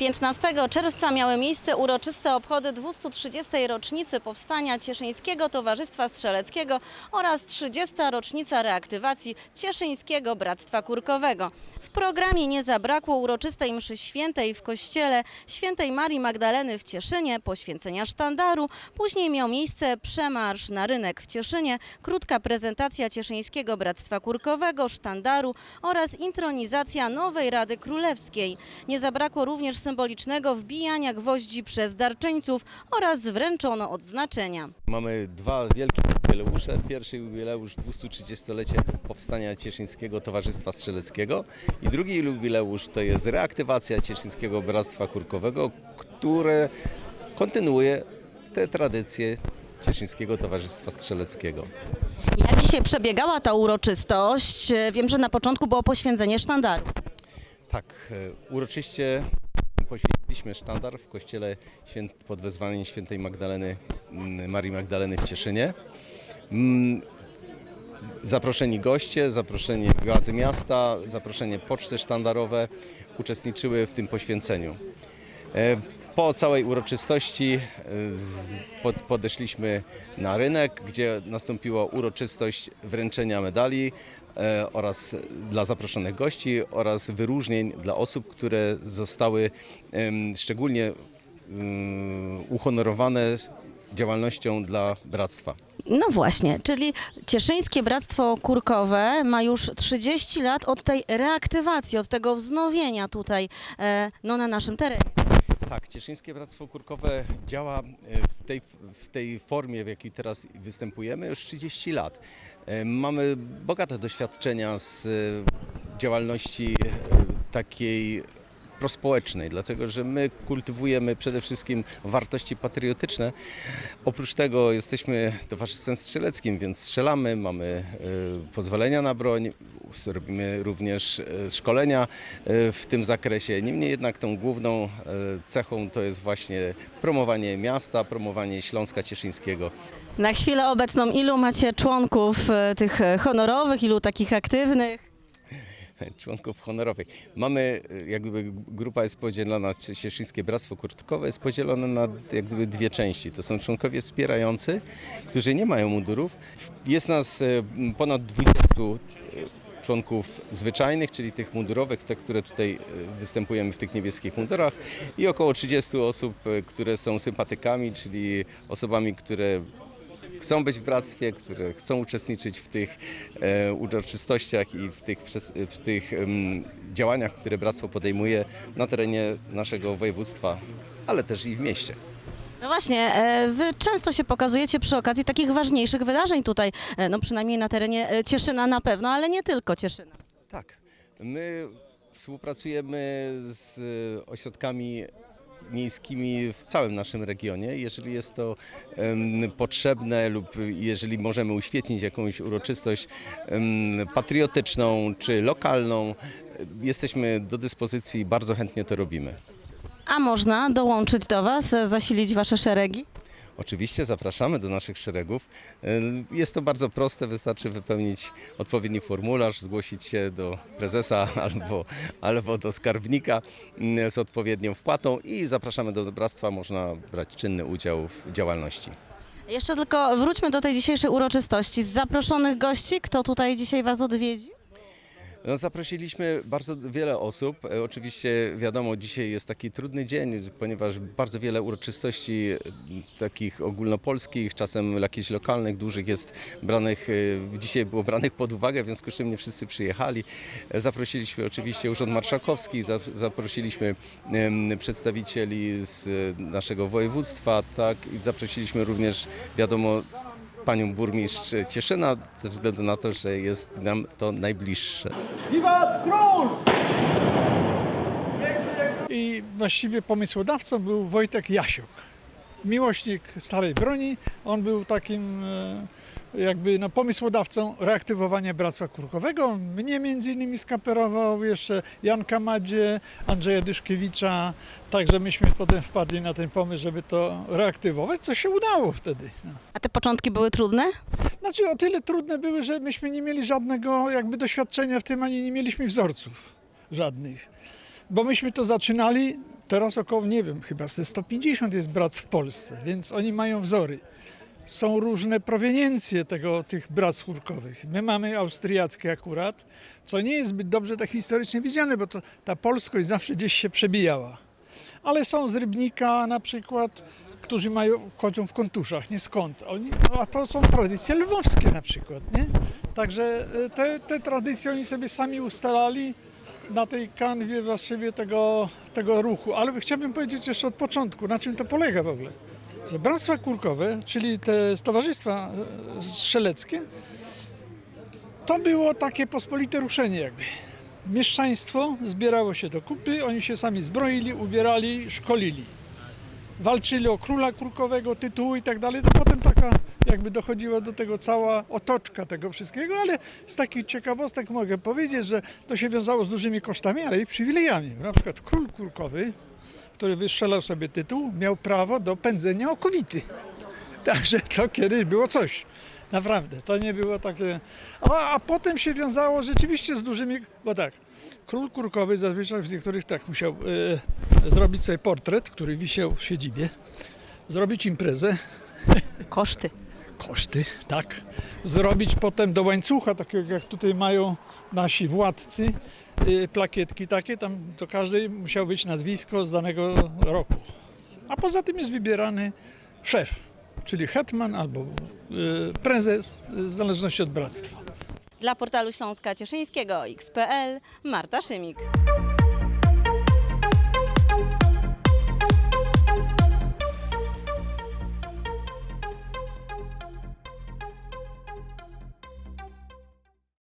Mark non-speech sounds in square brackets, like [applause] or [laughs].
15 czerwca miały miejsce uroczyste obchody 230. rocznicy powstania Cieszyńskiego Towarzystwa Strzeleckiego oraz 30. rocznica reaktywacji Cieszyńskiego Bractwa Kurkowego. W programie nie zabrakło uroczystej mszy świętej w kościele świętej Marii Magdaleny w Cieszynie, poświęcenia sztandaru, później miał miejsce przemarsz na rynek w Cieszynie, krótka prezentacja Cieszyńskiego Bractwa Kurkowego, sztandaru oraz intronizacja nowej Rady Królewskiej. Nie zabrakło również symbolicznego wbijania gwoździ przez darczyńców oraz wręczono odznaczenia. Mamy dwa wielkie jubileusze. Pierwszy jubileusz 230-lecie powstania Cieszyńskiego Towarzystwa Strzeleckiego i drugi jubileusz to jest reaktywacja Cieszyńskiego Bractwa Kurkowego, które kontynuuje te tradycje Cieszyńskiego Towarzystwa Strzeleckiego. Jak dzisiaj przebiegała ta uroczystość? Wiem, że na początku było poświęcenie sztandaru. Tak, e, uroczyście poświęciliśmy sztandar w kościele święt, pod wezwaniem świętej Magdaleny, mm, Marii Magdaleny w Cieszynie. Mm, Zaproszeni goście, zaproszeni władze miasta, zaproszenie poczty sztandarowe uczestniczyły w tym poświęceniu. E, Po całej uroczystości e, podeszliśmy na rynek, gdzie nastąpiła uroczystość wręczenia medali e, oraz dla zaproszonych gości oraz wyróżnień dla osób, które zostały szczególnie uhonorowane działalnością dla bractwa. No właśnie, czyli Cieszyńskie Bractwo Kurkowe ma już 30 lat od tej reaktywacji, od tego wznowienia tutaj no, na naszym terenie. Tak, Cieszyńskie Bractwo Kurkowe działa e, w tej, w tej formie, w jakiej teraz występujemy już 30 lat. E, Mamy bogate doświadczenia z e, działalności takiej prospołecznej, dlatego że my kultywujemy przede wszystkim wartości patriotyczne. Oprócz tego jesteśmy towarzystwem strzeleckim, więc strzelamy, mamy e, pozwolenia na broń, robimy również e, szkolenia e, w tym zakresie. Niemniej jednak tą główną cechą to jest właśnie promowanie miasta, promowanie Śląska Cieszyńskiego. Na chwilę obecną ilu macie członków tych honorowych, ilu takich aktywnych? [laughs] członków honorowych. Mamy, e, jak gdyby grupa jest podzielona, Cieszyńskie Bractwo Kurtkowe jest podzielone na jak gdyby dwie części. To są członkowie wspierający, którzy nie mają mundurów. Jest nas m, ponad 20 e, członków zwyczajnych, czyli tych mundurowych, te, które tutaj występujemy w tych niebieskich mundurach i około 30 osób, które są sympatykami, czyli osobami, które chcą być w bractwie, które chcą uczestniczyć w tych e, uroczystościach i w tych, przes- w tych em, działaniach, które bractwo podejmuje na terenie naszego województwa, ale też i w mieście. No właśnie, e, wy często się pokazujecie przy okazji takich ważniejszych wydarzeń tutaj, e, no przynajmniej na terenie e, Cieszyna na pewno, ale nie tylko Cieszyna. Tak, my współpracujemy z e, ośrodkami miejskimi w całym naszym regionie. Jeżeli jest to potrzebne lub jeżeli możemy uświetnić jakąś uroczystość patriotyczną czy lokalną, jesteśmy do dyspozycji, bardzo chętnie to robimy. A można dołączyć do Was, zasilić Wasze szeregi? Oczywiście zapraszamy do naszych szeregów. E, Jest to bardzo proste, wystarczy wypełnić odpowiedni formularz, zgłosić się do prezesa [laughs] albo, albo do skarbnika mm, z odpowiednią wpłatą i zapraszamy do bractwa. Można brać czynny udział w działalności. Jeszcze tylko wróćmy do tej dzisiejszej uroczystości. Z zaproszonych gości, kto tutaj dzisiaj Was odwiedzi? No, zaprosiliśmy bardzo wiele osób. E, Oczywiście wiadomo, dzisiaj jest taki trudny dzień, ponieważ bardzo wiele uroczystości takich ogólnopolskich, czasem jakichś lokalnych, dużych jest branych, e, dzisiaj było branych pod uwagę, w związku z czym nie wszyscy przyjechali. E, Zaprosiliśmy oczywiście Urząd Marszałkowski, za- zaprosiliśmy przedstawicieli z naszego województwa, tak, i zaprosiliśmy również, wiadomo, panią burmistrz Cieszyna, ze względu na to, że jest nam to najbliższe. Wiwat król! I właściwie pomysłodawcą był Wojtek Jasiuk. Miłośnik starej broni. On był takim e, jakby no, pomysłodawcą reaktywowania Bractwa Kurkowego. Mnie między innymi skaperował jeszcze Janka Madzie, Andrzeja Dyszkiewicza. Także myśmy potem wpadli na ten pomysł, żeby to reaktywować, co się udało wtedy. No. A te początki były trudne? Znaczy o tyle trudne były, że myśmy nie mieli żadnego jakby doświadczenia w tym, ani nie mieliśmy wzorców żadnych. bo myśmy to zaczynali, teraz około, nie wiem, chyba ze 150 jest bractw w Polsce, więc oni mają wzory. Są różne proweniencje tego, tych bractw chórkowych. My mamy austriackie akurat, co nie jest zbyt dobrze tak historycznie widziane, bo to, ta polskość zawsze gdzieś się przebijała. Ale są z Rybnika na przykład, którzy mają, wchodzą w kontuszach, nie skąd. Oni, a to są tradycje lwowskie na przykład, nie? Także e, te, te tradycje oni sobie sami ustalali na tej kanwie właściwie tego, tego ruchu. Ale chciałbym powiedzieć jeszcze od początku, na czym to polega w ogóle. Że bractwa kurkowe, czyli te towarzystwa e, strzeleckie, to było takie pospolite ruszenie jakby. Mieszczaństwo zbierało się do kupy, oni się sami zbroili, ubierali, szkolili. Walczyli o króla kurkowego, tytułu i tak dalej. To potem taka jakby dochodziła do tego cała otoczka tego wszystkiego, ale z takich ciekawostek mogę powiedzieć, że to się wiązało z dużymi kosztami, ale i przywilejami. Na przykład król kurkowy, który wystrzelał sobie tytuł, miał prawo do pędzenia okowity. [laughs] Także to kiedyś było coś. Naprawdę, to nie było takie. A, a potem się wiązało rzeczywiście z dużymi. Bo tak, król kurkowy zazwyczaj w niektórych tak musiał e, zrobić sobie portret, który wisiał w siedzibie, zrobić imprezę, [laughs] Koszty. koszty, tak. Zrobić potem do łańcucha, takiego jak tutaj mają nasi władcy, y, plakietki takie, tam do każdej musiało być nazwisko z danego roku. A poza tym jest wybierany szef, czyli hetman albo y, prezes, y, w zależności od bractwa. Dla portalu Śląska Cieszyńskiego XPL Marta Szymik.